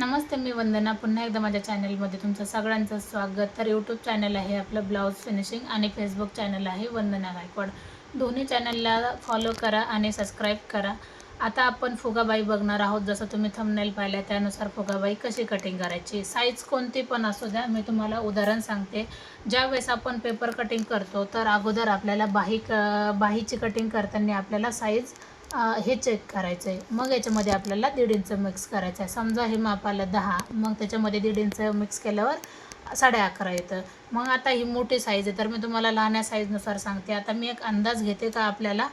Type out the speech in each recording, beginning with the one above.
नमस्ते मी वंदना. पुन्हा एकदा माझ्या चॅनलमध्ये तुमचं सगळ्यांचं स्वागत. तर यूट्यूब चॅनल आहे आपलं ब्लाऊज फिनिशिंग आणि फेसबुक चॅनल आहे वंदना गायकवाड. दोन्ही चॅनलला फॉलो करा आणि सबस्क्राईब करा. आता आपण फुगाबाई बघणार आहोत. जसं तुम्ही थंबनेल पाहिल्या त्यानुसार फुगाबाई कशी कटिंग करायची? साईज कोणती पण असू द्या मी तुम्हाला उदाहरण सांगते. ज्यावेळेस आपण पेपर कटिंग करतो तर अगोदर आपल्याला बाही क बाहीची कटिंग करताना आपल्याला साईज हे चेक करायचं आहे मग याच्यामध्ये आपल्याला दीड इंच मिक्स करायचं आहे समजा हे माप आलं दहा मग त्याच्यामध्ये दीड इंच मिक्स केल्यावर साडे अकरा येतं. मग आता ही मोठी साईज आहे तर मी तुम्हाला लहान्या साईजनुसार सांगते. आता मी एक अंदाज घेते का आपल्याला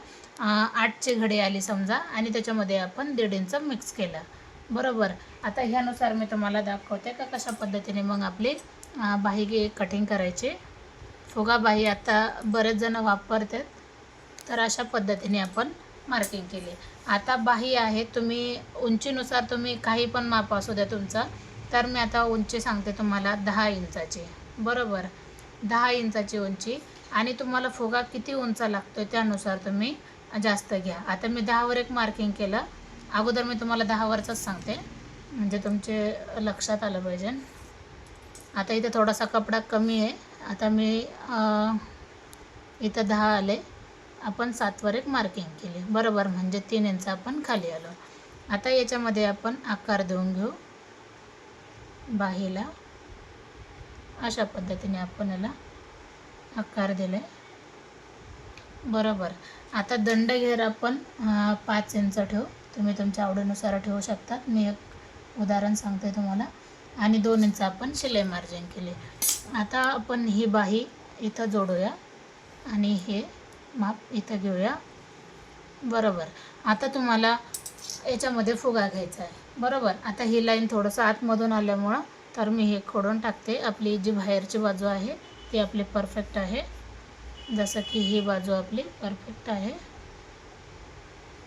आठची घडी आली समजा आणि त्याच्यामध्ये आपण दीड इंच मिक्स केलं. बरोबर? आता ह्यानुसार मी तुम्हाला दाखवते का कशा पद्धतीने मग आपली अं, बाही कटिंग करायची. फुगा बाही आता बरेच जण वापरतात. तर अशा पद्धतीने आपण मार्किंग केली. आता बाही आहे तुम्ही उंचीनुसार तुम्ही काही पण माप असू द्या तुमचा तर मी आता उंची सांगते तुम्हाला दहा इंचाची. बरोबर? दहा इंचाची उंची. आणि तुम्हाला फुगा किती उंच लागतो त्यानुसार तुम्ही जास्त घ्या. आता मी दहावर एक मार्किंग केलं. अगोदर मी तुम्हाला दहावरचंच सांगते. म्हणजे तुमचे लक्षात आलं पाहिजे. आता इथं थोडासा कपडा कमी आहे. आता मी इथं दहा आले. आपण सातवर एक मार्किंग केली. बरोबर म्हणजे तीन इंच आपण खाली आलो. आता याच्यामध्ये आपण आकार देऊन घेऊ. बाहीला. अशा पद्धतीने आपण याला आकार दिला बरोबर. आता दंड घेर आपण पाच इंच ठेवू. तुम्ही तुमच्या आवडीनुसार ठेवू शकतात. मी एक उदाहरण सांगते तुम्हाला. आणि दोन इंच आपण शिलाई मार्जिन केली. आता आपण ही बाही इथं जोडूया. आणि हे माप इथं घेऊया. बरोबर. आता तुम्हाला याच्यामध्ये फुगा घ्यायचा आहे. बरोबर? आता ही लाईन थोडंसं आतमधून आल्यामुळं तर मी हे खोडून टाकते. आपली जी बाहेरची बाजू आहे ती आपली परफेक्ट आहे. जसं की ही बाजू आपली परफेक्ट आहे.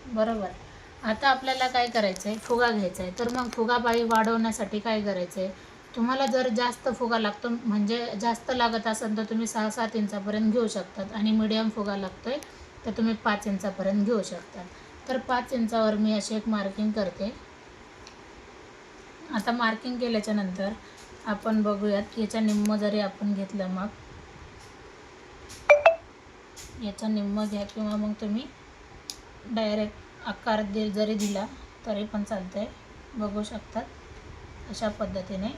बरोबर. आता आपल्याला काय करायचं आहे फुगा घ्यायचा आहे तर मग फुगा बाई वाढवण्यासाठी काय करायचं आहे तुम्हाला जर जास्त फुगा लागतो म्हणजे जास्त लागत असेल तर तुम्ही सहा सात इंचापर्यंत घेऊ शकतात. आणि मिडियम फुगा लागतो आहे तर तुम्ही पाच इंचापर्यंत घेऊ शकतात. तर पाच इंचावर मी अशी एक मार्किंग करते. आता मार्किंग केल्याच्यानंतर आपण बघूयात याच्या निम्म जरी आपण घेतलं मग याचा निम्म घ्या किंवा मग तुम्ही डायरेक्ट आकार दे जरी दिला तरी पण चालतं आहे बघू शकतात अशा पद्धतीने.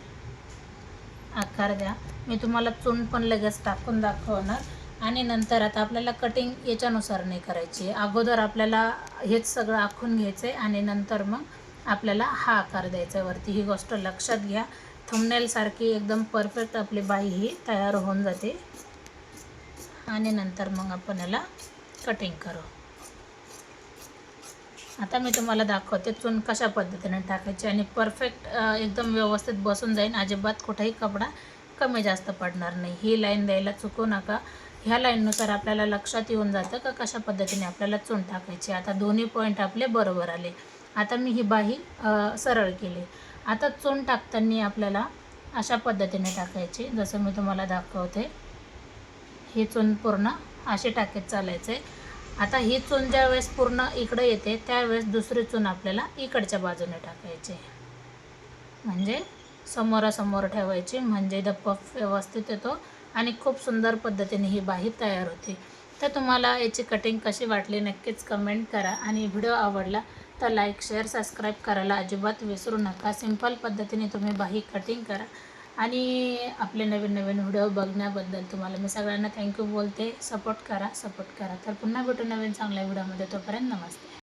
आकार द्या. मी तुम्हाला चून पण लगेच टाकून दाखवणार. आणि नंतर आता आपल्याला कटिंग याच्यानुसार नाही करायची. अगोदर आपल्याला हेच सगळं आखून घ्यायचं आहे आणि नंतर मग आपल्याला हा आकार द्यायचा आहे वरती. ही गोष्ट लक्षात घ्या. थंबनेलसारखी एकदम परफेक्ट आपली बाई ही तयार होऊन जाते. आणि नंतर मग आपण याला कटिंग करू. आता मी तुम्हाला दाखवते चून कशा पद्धतीने टाकायची आणि परफेक्ट एकदम व्यवस्थित बसून जाईन. अजिबात कुठेही कपडा कमी जास्त पडणार नाही. ही लाईन द्यायला चुकू नका. ह्या लाईननुसार आपल्याला लक्षात येऊन जातं का कशा पद्धतीने आपल्याला चून टाकायची. आता दोन्ही पॉईंट आपले बरोबर आले. आता मी ही बाही सरळ केली. आता चून टाकताना आपल्याला अशा पद्धतीने टाकायची. जसं मी तुम्हाला दाखवते ही चून पूर्ण अशी टाकीत चालायचं आहे आता ही चून ज्या वेळेस पूर्ण इकडे येते त्यावेळेस दुसरी चून आपल्याला इकडच्या बाजूने टाकायची. म्हणजे समोरासमोर ठेवायची म्हणजे द व्यवस्थित येतो आणि खूप सुंदर पद्धतीने ही बाही तयार होते. तर तुम्हाला याची कटिंग कशी वाटली नक्कीच कमेंट करा आणि व्हिडिओ आवडला तर लाईक शेअर सबस्क्राईब करायला अजिबात विसरू नका. सिंपल पद्धतीने तुम्ही बाही कटिंग करा. आणि आपले नवीन नवीन व्हिडिओ बघण्याबद्दल तुम्हाला मी सगळ्यांना थँक्यू बोलते. सपोर्ट करा सपोर्ट करा. तर पुन्हा भेटू नवीन चांगल्या व्हिडिओमध्ये. तोपर्यंत नमस्ते.